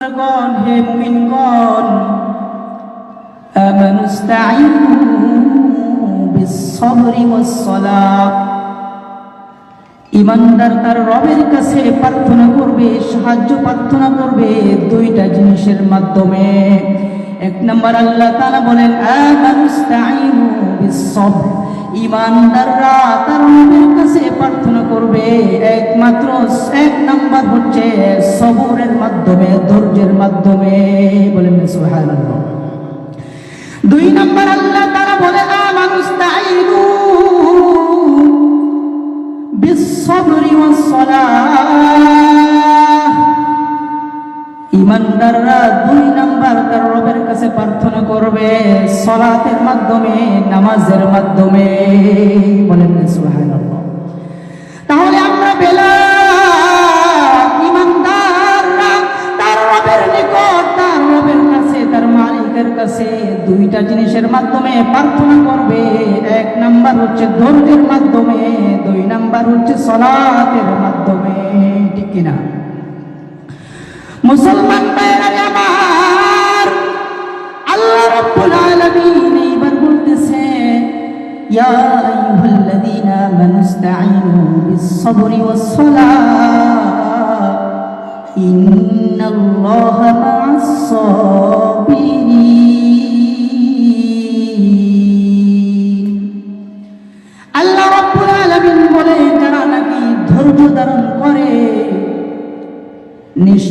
গণ তার রবের কাছে প্রার্থনা করবে, সাহায্য প্রার্থনা করবে দুইটা জিনিসের মাধ্যমে। এক নম্বর আল্লাহ তাআলা বলেন আমানু ইস্তাঈনু ইমানদাররা তার রবের কাছে প্রার্থনা করবে। একমাত্র এক নাম্বার হচ্ছে সবরের মাধ্যমে, ধৈর্যের মাধ্যমে। বলেন সুবহানাল্লাহ। দুই নাম্বার আল্লাহ তারা বলে আমানুস্তাইনু বিসসবরি ওয়াস-সালাহ ইমানদাররা দুই নাম্বার তার রবের কাছে প্রার্থনা করবে, সলাতের মাধ্যমে, নামাজের মাধ্যমে। বলেন তাহলে আমরা বেলা ইমানদাররা তার রবের নিকট, তার রবের কাছে, তার মালিকের কাছে দুইটা জিনিসের মাধ্যমে প্রার্থনা করবে। এক নাম্বার হচ্ছে ধৈর্যের মাধ্যমে, দুই নাম্বার হচ্ছে সলাতের মাধ্যমে। ঠিক কিনা? মুসলমান ভাইয়েরা আমার আল্লাহ রাব্বুল আলামিন এইবার বলতেছে, ইয়া আইয়ুহাল্লাযীনা আমানু ইসতাঈনু বিস-সাবরি ওয়াস-সালাহ ইন্নাল্লাহা মা'আস-সাবিরিন।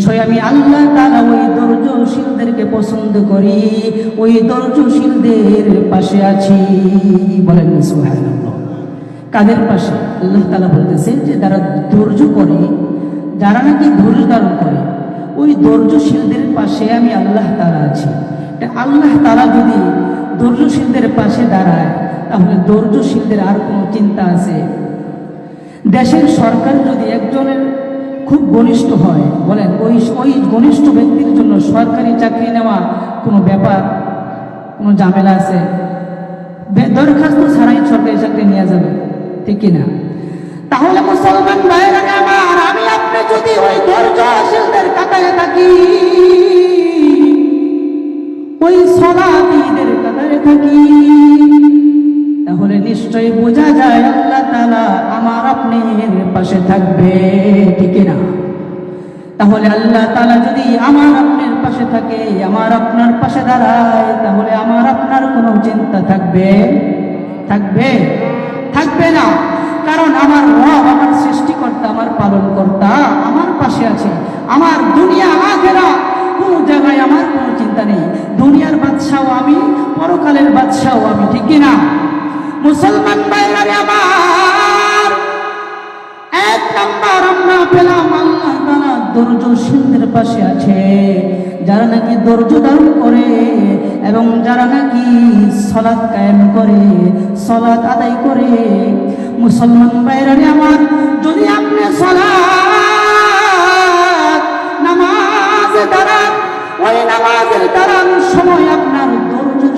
নিশ্চয় আমি আল্লাহ তাআলা ওই ধৈর্যশীলদেরকে পছন্দ করি। ওই ধৈর্যশীলদের পাশে আছি বলেন কাদের পাশে? আল্লাহ তালা বলতেছেন যে যারা ধৈর্য করে, যারা নাকি ধৈর্য ধারণ করে, ওই ধৈর্যশীলদের পাশে আমি আল্লাহ তারা আছি। আল্লাহ তারা যদি ধৈর্যশীলদের পাশে দাঁড়ায়, তাহলে ধৈর্যশীলদের আর কোনো চিন্তা আছে? দেশের সরকার যদি একজনের খুব ঘনিষ্ঠ হয়। বলেন, ওই ওই ঘনিষ্ঠ ব্যক্তির জন্য সরকারি চাকরি নেওয়া কোনো ব্যাপার, কোনো ঝামেলা আছে? দরখাস্ত ছাড়াই সরকারি চাকরি নেওয়া যাবে, ঠিক কিনা তাহলে মুসলমান আমি আপনি যদি ওই ধৈর্যশীলদের কাতারে থাকি, ওই সলাপীদের কাতারে থাকি, তাহলে নিশ্চয়ই বোঝা যায় আপনার পাশে থাকবে, ঠিক না তাহলে আল্লাহ তাআলা যদি আমার আপনার পাশে থাকে, আমার আপনার পাশে দাঁড়ায়, তাহলে আমার আপনার কোনো চিন্তা থাকবে? থাকবে? থাকবে না। কারণ আমার রব, আমার সৃষ্টিকর্তা, আমার পালনকর্তা আমার পাশে আছে। আমার দুনিয়া আখেরা কোন জায়গায় আমার কোনো চিন্তা নেই। দুনিয়ার বাদশাও আমি, পরকালের বাদশাও আমি, ঠিক না মুসলমান ভাইরা আমার নাম্বার আমরা পেলাম আল্লাহ ধৈর্যশীলদের পাশে আছে। যারা নাকি করে এবং যারা নাকি সলাৎ কায়েম করে সলাৎ আদায় করে, মুসলমান বাইরে আমার, যদি আপনি নামাজে দাঁড়ান, ওই দাঁড়ান সময় আপনার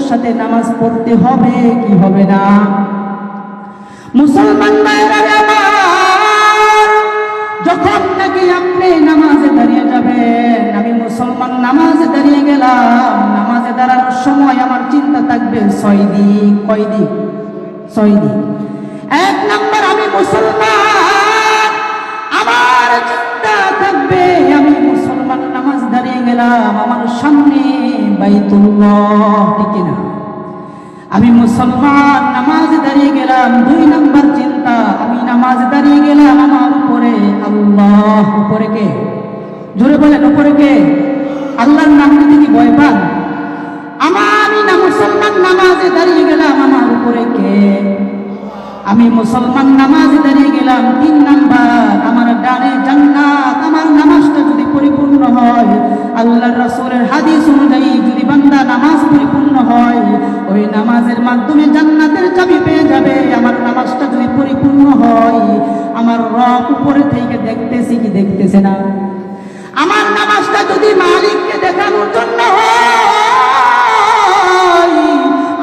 সাথে নামাজ পড়তে হবে, কি হবে না? মুসলমান আমার যখন নাকি আপনি নামাজে দাঁড়িয়ে যাবেন? আমি মুসলমান, নামাজে দাঁড়িয়ে গেলাম। নামাজে দাঁড়ানোর সময় আমার চিন্তা থাকবে, ছয় দিক, কয় দিক? ছয় দিক। এক নাম্বার, আমি মুসলমান। আমার চিন্তা থাকবে, আমি মুসলমান, নামাজ দাঁড়িয়ে গেলাম। আমার সামনে বাইতুল্লাহ আমি মুসলমান, নামাজ দাঁড়িয়ে গেলাম। দুই নম্বর চিন্তা আমি নামাজ দাঁড়িয়ে গেলাম আমার উপরে। আল্লাহ, উপরে কে? জোরে বলেন, উপরে কে? আল্লাহর নাম কি ভয় পান? আমার আমি না মুসলমান, নামাজে দাঁড়িয়ে গেলাম আমার উপরে কে? আমি মুসলমান, নামাজে দাঁড়িয়ে গেলাম তিন নাম্বার। আমার ডানে জান্নাত, আমার নামাজটা যদি পরিপূর্ণ হয়, আল্লাহর রাসূলের হাদিস অনুযায়ী যদি বান্দা নামাজ পরিপূর্ণ হয়, ওই নামাজের মাধ্যমে উপরে থেকে দেখতেছি কি দেখতেছে না। আমার নামাজটা যদি মালিককে দেখানোর জন্য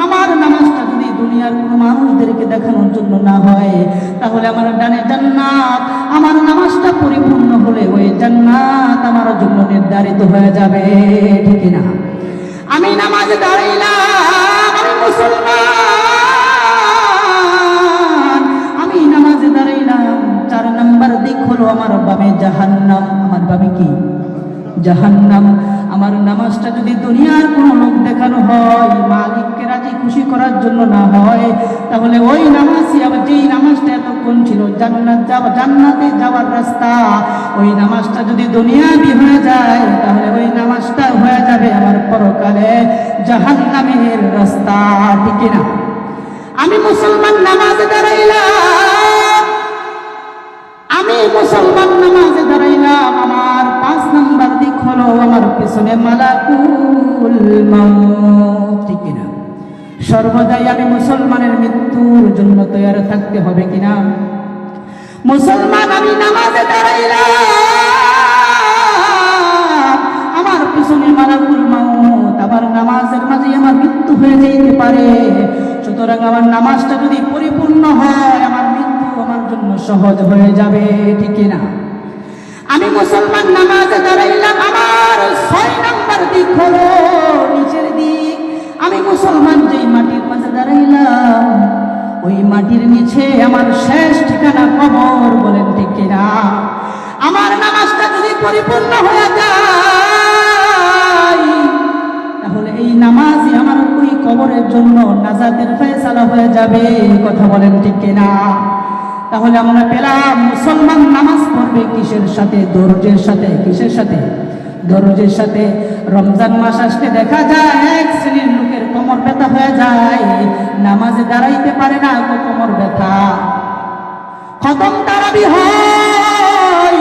আমার নামাজটা যদি দুনিয়ার কোনো মানুষদেরকে দেখানোর জন্য না হয়, তাহলে আমার ডানে জান্নাত, আমার নামাজটা পরিপূর্ণ হলে ওই জান্নাত আমার জন্য নির্ধারিত হয়ে যাবে, ঠিক না আমি নামাজে দাঁড়াইলাম আমি মুসলমান, আমি নামাজে দিক হলো আমার বামে জাহান্নাম আমার বামে কি? জাহান্নাম আমার নামাজটা যদি দুনিয়ার কোনো লোক দেখানো হয়, মালিককে রাজি খুশি করার জন্য না হয়, তাহলে ওই নামাজই আবার যেই নামাজটা এতক্ষণ ছিল, জান্নাত যাওয়া জান্নাতে যাওয়ার রাস্তা, ওই নামাজটা যদি দুনিয়াবি হয়ে যায়, তাহলে ওই নামাজটা হয়ে যাবে আমার পরকালে জাহান্নামের রাস্তা। ঠিক না আমি মুসলমান নামাজে দাঁড়াইলাম আমি মুসলমান নামাজে দাঁড়াইলাম, আমার পাঁচ নাম্বার দিক হলো আমার পিছনে মালাকুল কিনা? সর্বদাই আমি মুসলমানের মৃত্যুর জন্য তৈরি থাকতে হবে কিনা? মুসলমান, আমি নামাজে দাঁড়াইলাম, আমার পিছনে মালাকুল মাউত। আমার নামাজের মাঝে আমার মৃত্যু হয়ে যেতে পারে। সুতরাং আমার নামাজটা যদি পরিপূর্ণ হয় জন্য সহজ হয়ে যাবে, ঠিক না আমি মুসলমান নামাজে দাঁড়াইলাম, আমার ছয় নম্বর দিক হলো নিচের দিক। আমি মুসলমান যেই মাটির মাঝে দাঁড়াইলাম, ওই মাটির নিচে আমার শেষ ঠিকানা কবর, বলেন ঠিক কিনা? আমার নামাজটা যদি পরিপূর্ণ হয়ে যায়, তাহলে এই নামাজই আমার ওই কবরের জন্য নাজাতের ফয়সালা হয়ে যাবে, কথা বলেন ঠিক কিনা? তাহলে আমরা পেলাম, মুসলমান নামাজ পড়বে কিসের সাথে? দরজের সাথে? কিসের সাথে? দরজের সাথে। রমজান মাস আসতে দেখা যায়, এক শ্রেণির লোকের কোমর ব্যথা হয়ে যায়। নামাজে দাঁড়াইতে পারে না কোমর ব্যথা। খতম তারাবি হয়।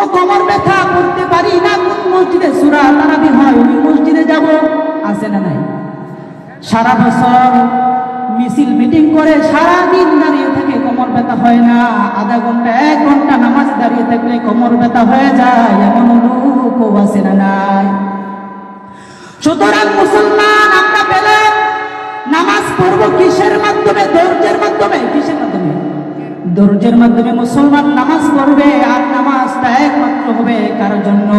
ও কোমর ব্যথা করতে পারি না কোন মসজিদে সুরা তারাবি হয়, ওই মসজিদে যাব। আছে না নাই? সারা বছর মিছিল মিটিং করে সারা দিন দাঁড়িয়ে হয় না। আধা ঘণ্টা, এক ঘণ্টা নামাজ দাঁড়িয়ে থাকলে কোমর ব্যথা হয়ে যায়, এমন লোকও আছে না নাই। সুতরাং মুসলমান, আমরা পেলাম নামাজ পড়ব কিসের মাধ্যমে? ধৈর্যের মাধ্যমে? কিসের মাধ্যমে? ধৈর্যের মাধ্যমে মুসলমান নামাজ পড়বে, আর নামাজটা একমাত্র হবে কার জন্য।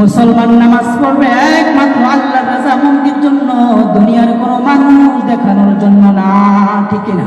মুসলমান নামাজ পড়বে একমাত্র আল্লাহ রাজা মুক্তির জন্য। দুনিয়ার কোনো মানুষ দেখানোর জন্য না, ঠিক না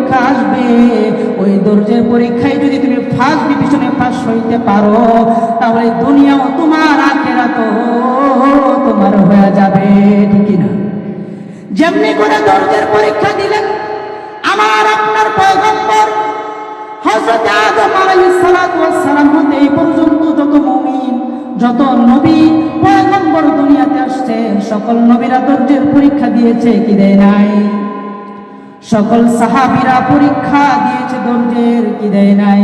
আসবে, ওই ধৈর্যের পরীক্ষায় যদি তুমি ফার্স্ট ডিভিশনে পাস হইতে পারো, তাহলে দুনিয়াও তোমার আখেরা তো তোমার হয়ে যাবে, ঠিক না যেমনি করে ধৈর্যের পরীক্ষা দিলেন, আমার আপনার পয়গম্বর হযরত আদম আলাইহিস সালাতু ওয়াস সালাম হতে এই পর্যন্ত যত মুমিন, যত নবী পয়গম্বর দুনিয়াতে আসছে, সকল নবীরা ধৈর্যের পরীক্ষা দিয়েছে, কি দেয় নাই? সকল সাহাবিরা পরীক্ষা দিয়েছে, ধৈর্যের কি দেয় নাই।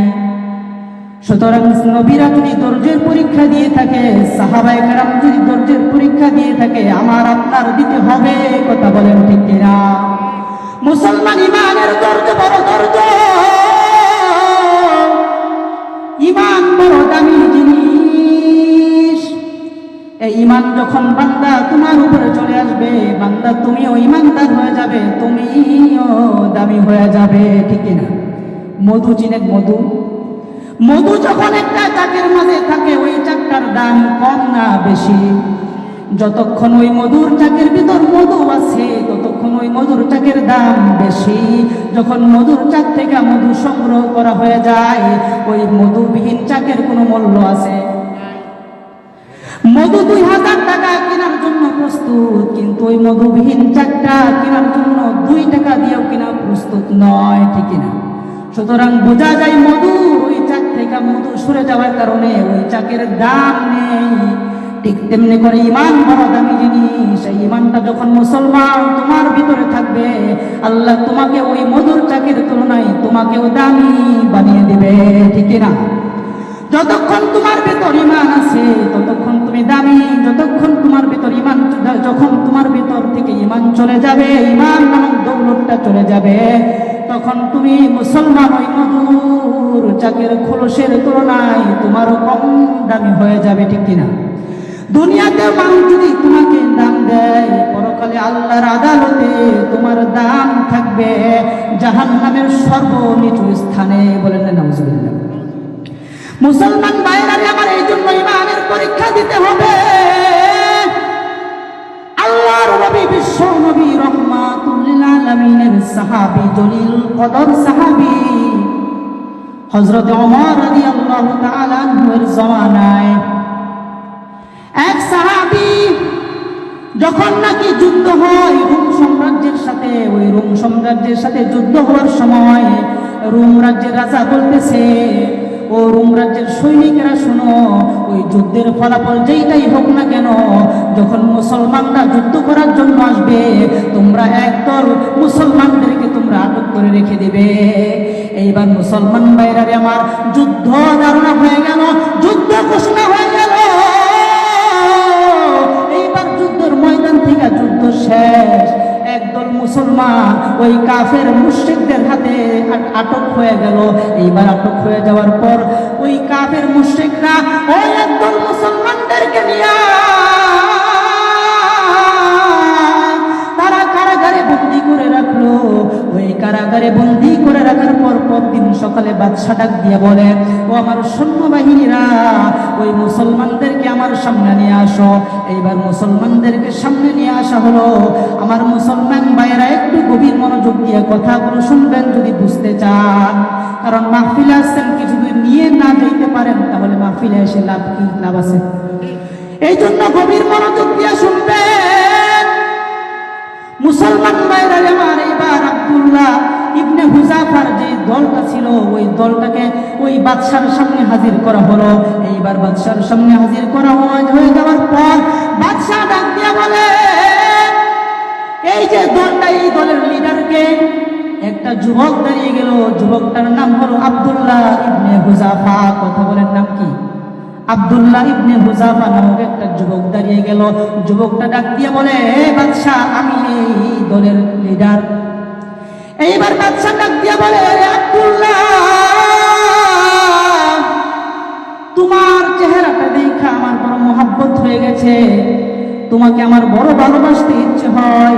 সুতরাং নবীরা যদি ধৈর্যের পরীক্ষা দিয়ে থাকে, সাহাবায়ে কেরাম যদি ধৈর্যের পরীক্ষা দিয়ে থাকে, আমার আপনার দিতে হবে, কথা বলেন ঠিক কিনা? মুসলমান ইমানের ধৈর্য, বড় ধৈর্য। ইমান বড় দামি জিনিস। ইমান যখন বান্দা তোমার উপরে চলে আসবে, বান্দা তুমিও ইমানদার হয়ে যাবে, তুমিও দামি হয়ে যাবে, ঠিক না মধু চিনেন মধু? মধু যখন একটা চাকের মাঝে থাকে, ওই চাকটার দাম কম না বেশি। যতক্ষণ ওই মধুর চাকের ভিতর মধু আছে, ততক্ষণ ওই মধুর চাকের দাম বেশি। যখন মধুর চাক থেকে মধু সংগ্রহ করা হয়ে যায়, ওই মধুবিহীন চাকের কোনো মূল্য আছে। মধু দুই হাজার টাকা কেনার জন্য প্রস্তুত, কিন্তু ওই মধুবিহীন চারটা কেনার জন্য দুই টাকা দিয়েও কেনা প্রস্তুত নয়, ঠিক না। সুতরাং বোঝা যায় মধু, ওই চাক থেকে মধু সরে যাওয়ার কারণে ওই চাকের দাম নেই। ঠিক তেমনি করে ইমান বড় দামি জিনিস, এই ইমানটা যখন মুসলমান তোমার ভিতরে থাকবে, আল্লাহ তোমাকে ওই মধুর চাকের তুলনায় তোমাকেও দামি বানিয়ে দেবে, ঠিক না? যতক্ষণ তোমার ভেতর ইমান আছে, ততক্ষণ তুমি দামি। যতক্ষণ তোমার ভেতর ইমান যখন তোমার ভেতর থেকে ইমান চলে যাবে ইমান নামক দৌলতটা চলে যাবে, তখন তুমি মুসলমান ওই মধুর চাকের খোলসের তুলনায় তোমারও কম দামি হয়ে যাবে, ঠিক কিনা? দুনিয়াতে মানুষ যদি তোমাকে দাম দেয়, পরকালে আল্লাহর আদালতে তোমার দাম থাকবে জাহান নামের সর্বনিচু স্থানে বলেন না মুসলমান বাইরারে আমার এই জন্য ইমানের পরীক্ষা দিতে হবে? আল্লাহর নবী বিশ্ব নবী রহমাতুল্লিল আলামিনের সাহাবী জলিল কদর সাহাবী। হযরত ওমর রাদিয়াল্লাহু তাআলা আনহুর জামানায় এক সাহাবী যখন নাকি যুদ্ধ হয়, রোম সাম্রাজ্যের সাথে, ওই রোম সাম্রাজ্যের সাথে যুদ্ধ হওয়ার সময় রোম রাজ্যের রাজা বলতেছে ও রোম রাজ্যের সৈনিকেরা শোনো, ওই যুদ্ধের ফলাফল যেইটাই হোক না কেন, যখন মুসলমানরা যুদ্ধ করার জন্য আসবে, তোমরা একদল মুসলমানদেরকে তোমরা আটক করে রেখে দেবে। এইবার মুসলমান বাইরারে আমার, যুদ্ধ ধারণা হয়ে গেল, যুদ্ধ ঘোষণা হয়ে গেল। এইবার যুদ্ধের ময়দান থেকে যুদ্ধ শেষ। একদল মুসলমান ওই কাফের মুশ্রিকদের হাতে আটক হয়ে গেল। এইবার আটক হয়ে যাওয়ার পর ওই কাফের মুশ্রিকরা ওই একদল মুসলমানদেরকে নিয়ে কারাগারে বন্দি করে রাখার পর পরদিন সকালে বাদশা ডাক দিয়ে বলে, ও আমার সৈন্যবাহিনীরা, ওই মুসলমানদেরকে আমার সামনে নিয়ে আসো। এইবার মুসলমানদেরকে সামনে নিয়ে আসা হলো। আমার মুসলমান ভাইয়েরা, একটু গভীর মনোযোগ দিয়ে কথাগুলো শুনবেন যদি বুঝতে চান। কারণ মাহফিলে আসছেন কিছু নিয়ে না যাইতে পারেন, তাহলে মাহফিলে এসে লাভ কি, লাভ আছে? এই জন্য গভীর মনোযোগ দিয়ে শুনবেন। মুসলমান ভাইরা আমার এবার আব্দুল্লাহ ইবনে হুজাফার যে দলটা ছিল, ওই দলটাকে ওই বাদশার সামনে হাজির করা হলো। এইবার বাদশার সামনে হাজির করা হওয়া- হয়ে যাওয়ার পর বাদশাহ ডাক দিয়ে বলে, এই যে দলটা, এই দলের লিডারকে একটা যুবক দাঁড়িয়ে গেল। যুবকটার নাম হলো আবদুল্লাহ ইবনে হুজাফা। কথা বলেন নাম কি? আব্দুল্লাহ ইবনে হুজাফা নামক একটা যুবক দাঁড়িয়ে গেল। যুবকটা ডাক দিয়ে বলে, "এ বাদশাহ, আমি এই দলের লিডার এইবার বাদশাহ ডাক দিয়ে বলে, "এ আব্দুল্লাহ, তোমার চেহারাটা দেখা আমার বড় মোহাব্বত হয়ে গেছে। তোমাকে আমার বড় ভালোবাসতে ইচ্ছে হয়,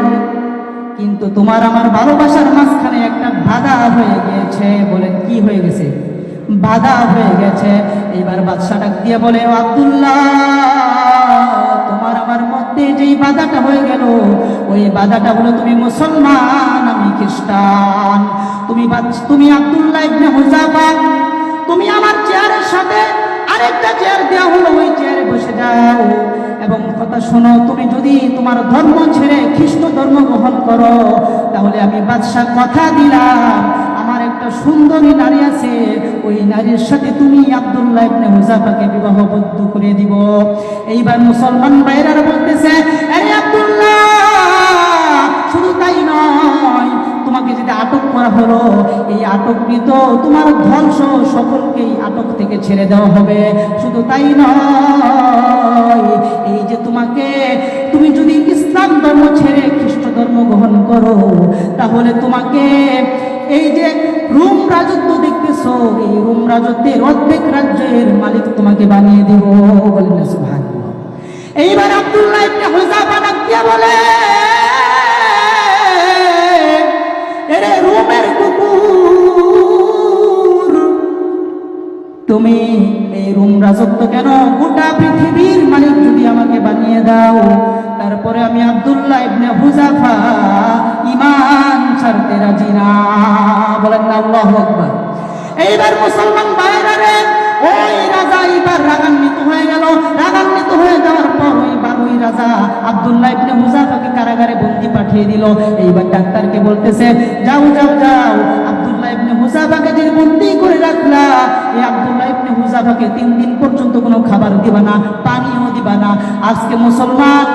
কিন্তু তোমার আমার ভালোবাসার মাঝখানে একটা বাধা হয়ে গিয়েছে। বলে, কি হয়ে গেছে? বাধা হয়ে গেছে। এইবার বাদশা ডাক দিয়ে বলে, "ও আব্দুল্লাহ, তোমার আমার মধ্যে যেই বাধাটা হয়ে গেল, ওই বাধাটা হলো তুমি মুসলমান, আমি খ্রিস্টান। তুমি তুমি আব্দুল্লাহ ইবনে হুজাফা তুমি আমার চেয়ারের সাথে আরেকটা চেয়ার দেওয়া হলো, ওই চেয়ারে বসে যাও। এবং কথা শোনো, তুমি যদি তোমার ধর্ম ছেড়ে খ্রিস্ট ধর্ম গ্রহণ করো, তাহলে আমি বাদশাহ কথা দিলাম। সুন্দরী নারী আছে, ওই নারীর সাথে তুমি আব্দুল্লাহ ইবনে হুজাফাকে বিবাহবদ্ধ করে দিব। এইবার মুসলমান বাইরারা বলতেছে আরে আব্দুল্লাহ, শুধু তাই নয়, তোমাকে যেটা আটক করা হলো, এই আটককৃত তোমার ধ্বংস সকলকেই আটক থেকে ছেড়ে দেওয়া হবে। শুধু তাই নয়, এই যে তোমাকে, তুমি যদি ইসলাম ধর্ম ছেড়ে খ্রিস্ট ধর্ম গ্রহণ করো, তাহলে তোমাকে এই যে রোম রাজত্ব দেখতেছো এই রোম রাজত্বের অর্ধেক রাজ্যের মালিক তোমাকে বানিয়ে দেব বলেন সুবহানাল্লাহ। এইবার আব্দুল্লাহ বলে রোমের কুকুর, তুমি এই রোম রাজত্ব কেন গোটা পৃথিবীর মালিক যদি আমাকে বানিয়ে দাও, তারপরে আমি আব্দুল্লাহ ইবনে হুজাফা ইমান ছাড়তে রাজি না। বলেন না, আল্লাহু আকবার। এইবার মুসলমান বাইরে রে ওই রাজা এইবার রাগান্বিত হয়ে গেল। রাগান্বিত হয়ে যাওয়ার পর ওই ওই রাজা আব্দুল্লাহ ইবনে মুজাফাকে কারাগারে বন্দি পাঠিয়ে দিল। এইবার ডাক্তারকে বলতেছে, যাও যাও যাও হুজাফাকে যে বন্দি করে রাখলা এই আব্দুল্লাহ ইবনে হুজাফাকে তিন দিন পর্যন্ত কোনো খাবার দিবা না, পানিও দিবা না। আজকে মুসলমান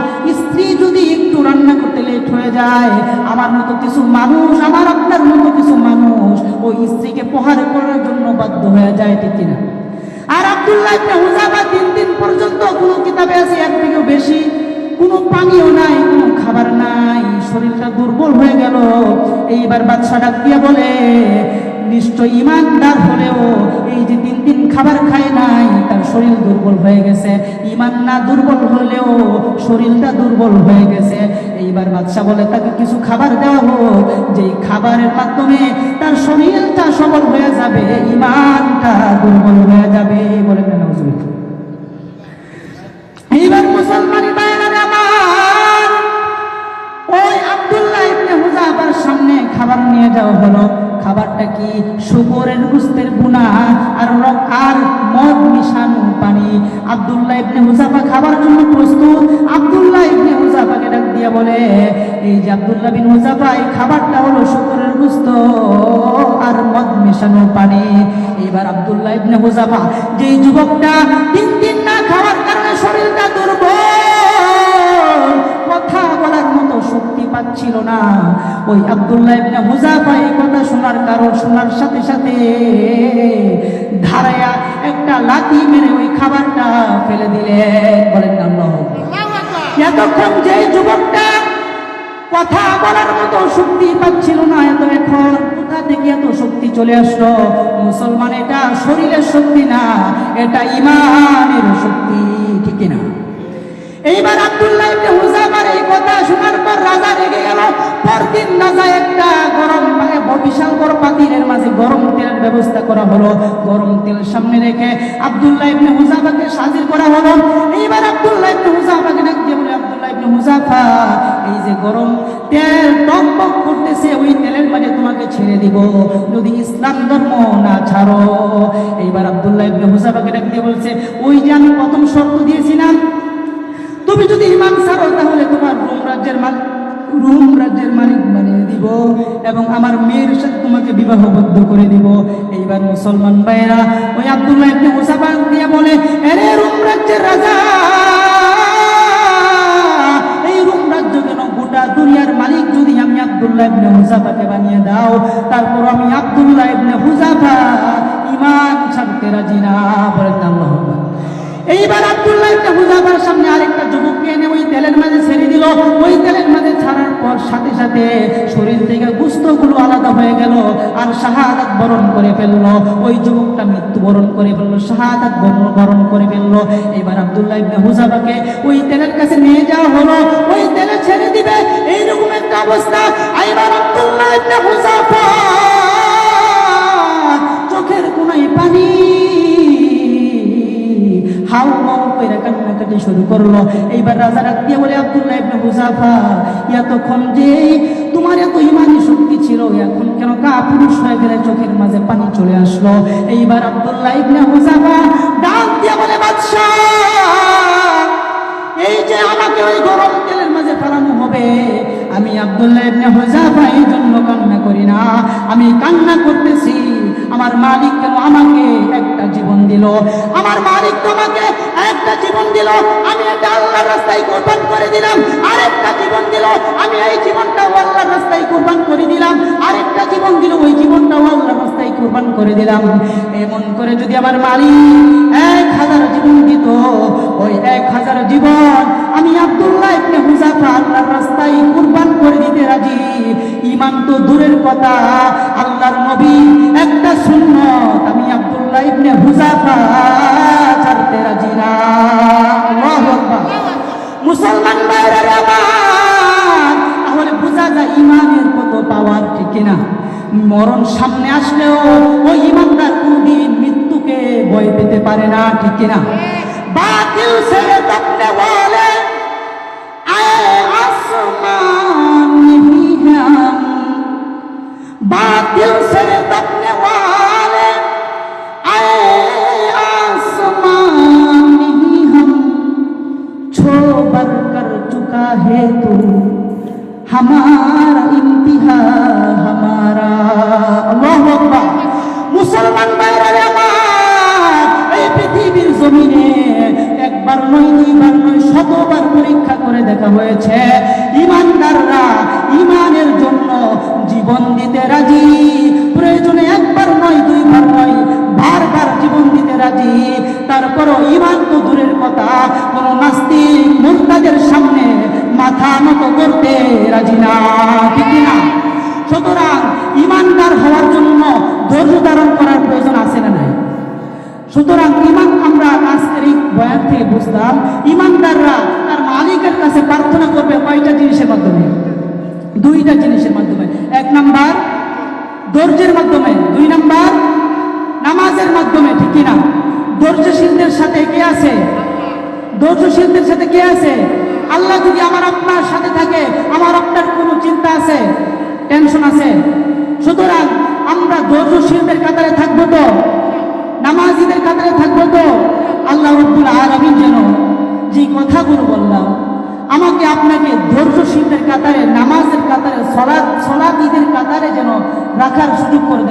স্ত্রী যদি একটু রান্না করতে লেট হয়ে যায়, আমার মতো কিছু মানুষ, আমার আপনার মতো কিছু মানুষ, ওই স্ত্রীকে প্রহার করার জন্য বাধ্য হয়ে যায়, ঠিক কিনা? আর আব্দুল্লাহ ইবনে হুজাফা তিন দিন পর্যন্ত কোনো কিতাবে আছে এক থেকেও বেশি। কোনো পানিও নাই, কোনো খাবার নাই, শরীরটা দুর্বল হয়ে গেল। এইবার বাদশা ডাক দিয়ে বলে নিশ্চয় ইমানদার হলেও এই যে তিন দিন খাবার খায় নাই, তার শরীর দুর্বল হয়ে গেছে। ইমান না দুর্বল হলেও শরীরটা দুর্বল হয়ে গেছে। এইবার বাদশা বলে, তাকে কিছু খাবার দেওয়া হোক। যেই খাবারের মাধ্যমে তার শরীরটা সবল হয়ে যাবে ইমানটা দুর্বল হয়ে যাবে। নাউজুবিল্লাহ। এইবার মুসলমানি ওই আব্দুল্লাহ ইবনে সামনে খাবার নিয়ে যাওয়া হলো। খাবারটা কি? শুকরের গুস্তের গুনা আর আর মদ মিশানো পানি। আব্দুল্লাহ ইবনে হুজাফা খাবার জন্য প্রস্তুত। আব্দুল্লাহ ইবনে হুজাফাকে ডাক দিয়ে বলে, এই যে আব্দুল্লাহ বিন হুজাফা, এই খাবারটা হলো শুকরের গুস্ত আর মদ মিশানো পানি। এবার আব্দুল্লাহ ইবনে হুজাফা, যেই যুবকটা তিন দিন না খাওয়ার কারণে শরীরটা পাচ্ছিল না। ওই আব্দুল্লাহ ইবনে হুজাফা এই কথা শোনার কারণ, শোনার সাথে সাথে ধারায়া একটা লাথি মেরে ওই খাবারটা ফেলে দিলেন বলেন আল্লাহ। এতক্ষণ যে যুবকটা কথা বলার মতো শক্তি পাচ্ছিল না, এত এখন কোথা থেকে এত শক্তি চলে আসলো? মুসলমান এটা শরীরের শক্তি না, এটা ইমানের শক্তি, ঠিক না এইবার আব্দুল্লাহ ইবনে হুজাফার এই কথা শোনার পর রাজা রেগে গেল। পরদিন রাজা একটা গরম বিশাল বড় পাতিলের মাঝে গরম তেলের ব্যবস্থা করা হলো। গরম তেল সামনে রেখে আব্দুল্লাহ ইবনে হুজাফাকে সাজির করা হলো। এইবার আব্দুল্লাহ ইবনে হুজাফাকে ডাক দিয়ে বলে, আব্দুল্লাহ ইবনে হুজাফা এই যে গরম তেল টকবক করতেছে, ওই তেলের মাঝে তোমাকে ছেড়ে দিব। যদি ইসলাম ধর্ম না ছাড়ো। এইবার আব্দুল্লাহ ইবনে হুজাফাকে ডাক দিয়ে বলছে, ওই যে আমি প্রথম শর্ত দিয়েছিলাম তুমি যদি ইমান ছাড়ো তাহলে তোমার রোম রাজ্যের মালিক, রোম রাজ্যের মালিক বানিয়ে দিব এবং আমার মেয়ের সাথে তোমাকে বিবাহবদ্ধ করে দিব। এইবার মুসলমান ভাইয়েরা, ওই আব্দুল্লাহ মুসাফা দিয়ে বলে আরে রোম রাজ্যের রাজা, এই গোটা মালিক যদি আমি আব্দুল্লাহ বানিয়ে দাও, তারপর আমি আব্দুল্লাহ ইমান ছাড়তে রাজি না। বলেন আল্লাহ। এইবার আব্দুল্লাহ ইবনে সামনে আরেকটা যুবককে এনে ওই তেলের মাঝে ছেড়ে দিল। ওই তেলের মাঝে ছাড়ার পর সাথে সাথে শরীর থেকে গুস্তগুলো আলাদা হয়ে গেল আর শাহাদাত বরণ করে ফেলল। ওই যুবকটা মৃত্যু বরণ করে ফেলল, শাহাদাত বরণ করে ফেলল। এবার আব্দুল্লাহ ইবনে হুজাফাকে ওই তেলের কাছে নিয়ে যাওয়া হলো। ওই তেলে ছেড়ে দিবে, এইরকম একটা অবস্থা। এবার আব্দুল্লাহ ইবনে হুজাফা চোখের কোনায় পানি শুরু করল। এইবার রাজা বলে ইবনে এতক্ষণ যে তোমার এত ইমানি শক্তি ছিল, এখন কেন কা পুরুষ হয়ে গেলে চোখের মাঝে পানি চলে আসলো? এইবার আব্দুল্লাহ ইবনে হুজাফা ডাক দিয়ে বলে, বাদশাহ, এই যে আমাকে ওই গরম তেলের মাঝে ফেলানো হবে। আমি আব্দুল্লাহ ইবনে হুজাফা এই জন্য কান্না করি না। আমি কান্না করতেছি। আমার মালিক কেন আমাকে একটা জীবন দিল। আমার মালিক তোমাকে একটা জীবন দিল। আমি এটা আল্লাহর রাস্তায় কোরবান করে দিলাম। আরেকটা জীবন দিল। আমি এই জীবনটা আল্লাহর রাস্তায় কোরবান করে দিলাম। আরেকটা জীবন দিল। ওই জীবনটা আল্লাহর রাস্তায় কোরবান করে দিলাম। এমন করে যদি আমার মালিক এক হাজার জীবন দিত, ওই এক হাজার জীবন আমি আব্দুল্লাহ ইবনে হুজাফা আল্লাহর রাস্তায় কুরবান করে দিতে রাজি। ইমান তো দূরের কথা, আল্লাহর নবী একটা সুন্নত আমি আব্দুল্লাহ ইবনে হুজাফা ছাড়তে রাজি না। মুসলমান ভাইরা আমার তাহলে বোঝা যায় ইমানের কত পাওয়ার ঠিক না মরণ সামনে আসলেও ওই ইমানদার কোনদিন মৃত্যুকে ভয় পেতে পারে না ঠিক কিনা? বাতিল ছেড়ে দুইটা জিনিসের মাধ্যমে। এক নাম্বার, ধৈর্যের মাধ্যমে। দুই নাম্বার, নামাজের মাধ্যমে, ঠিক কিনা? ধৈর্যশীলদের সাথে কে আছে? ধৈর্যশীলদের সাথে কে আছে? আল্লাহ যদি আমার আপনার সাথে থাকে, আমার আপনার কোনো চিন্তা আছে? টেনশন আছে? সুতরাং আমরা ধৈর্যশীলদের কাতারে থাকব তো? নামাজিদের কাতারে থাকব তো? আল্লাহ রব্বুল আলমিন যেন যে কথাগুলো বললাম, আমাকে আপনাকে ধৈর্যশীলদের কাতারে, নামাজের কাতারে সলাদ সলাদ ঈদের কাতারে যেন রাখার সুযোগ করে